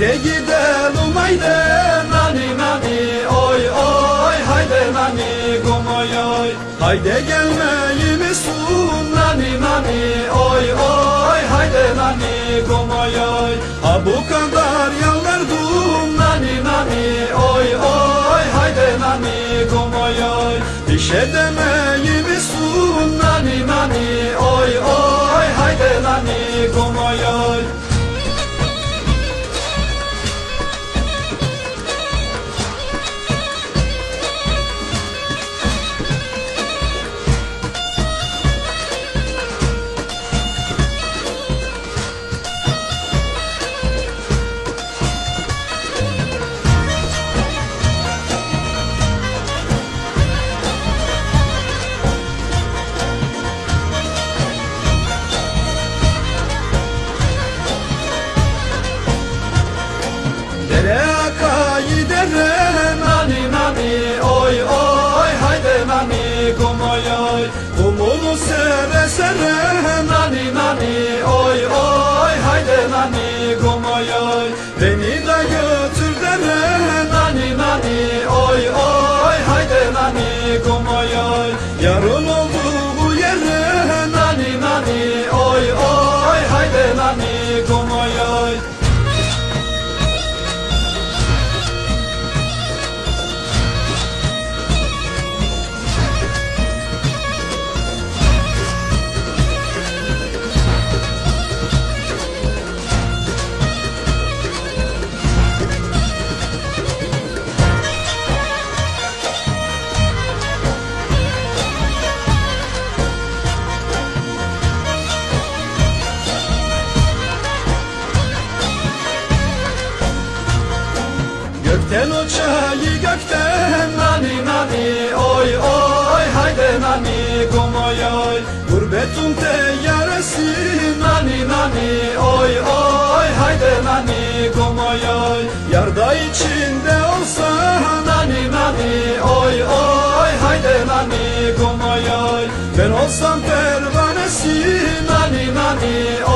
Haydi gidelim haydi. Nani nani oy oy. Haydi nani gomoy oy Haydi gelmeyi misun nani nani oy oy. Haydi nani gomoy oy Ha bu kadar yalvardım nani nani oy oy. Haydi nani gomoy oy Diş edemeyi misun nani nani oy oy. Haydi nani nani nani oy oy haydi nani kumoy oy Beni de götür dere nani nani oy oy haydi nani kumoy oy Yarın oldu oy oy nani kumoy gökten nani nani oy oy haydi nani gomoy oy Gurbetun teyyaresi nani nani oy oy haydi nani gomoy oy Yarda içinde olsa nani nani oy oy haydi nani gomoy oy Ben olsam pervanesi nani nani oy oy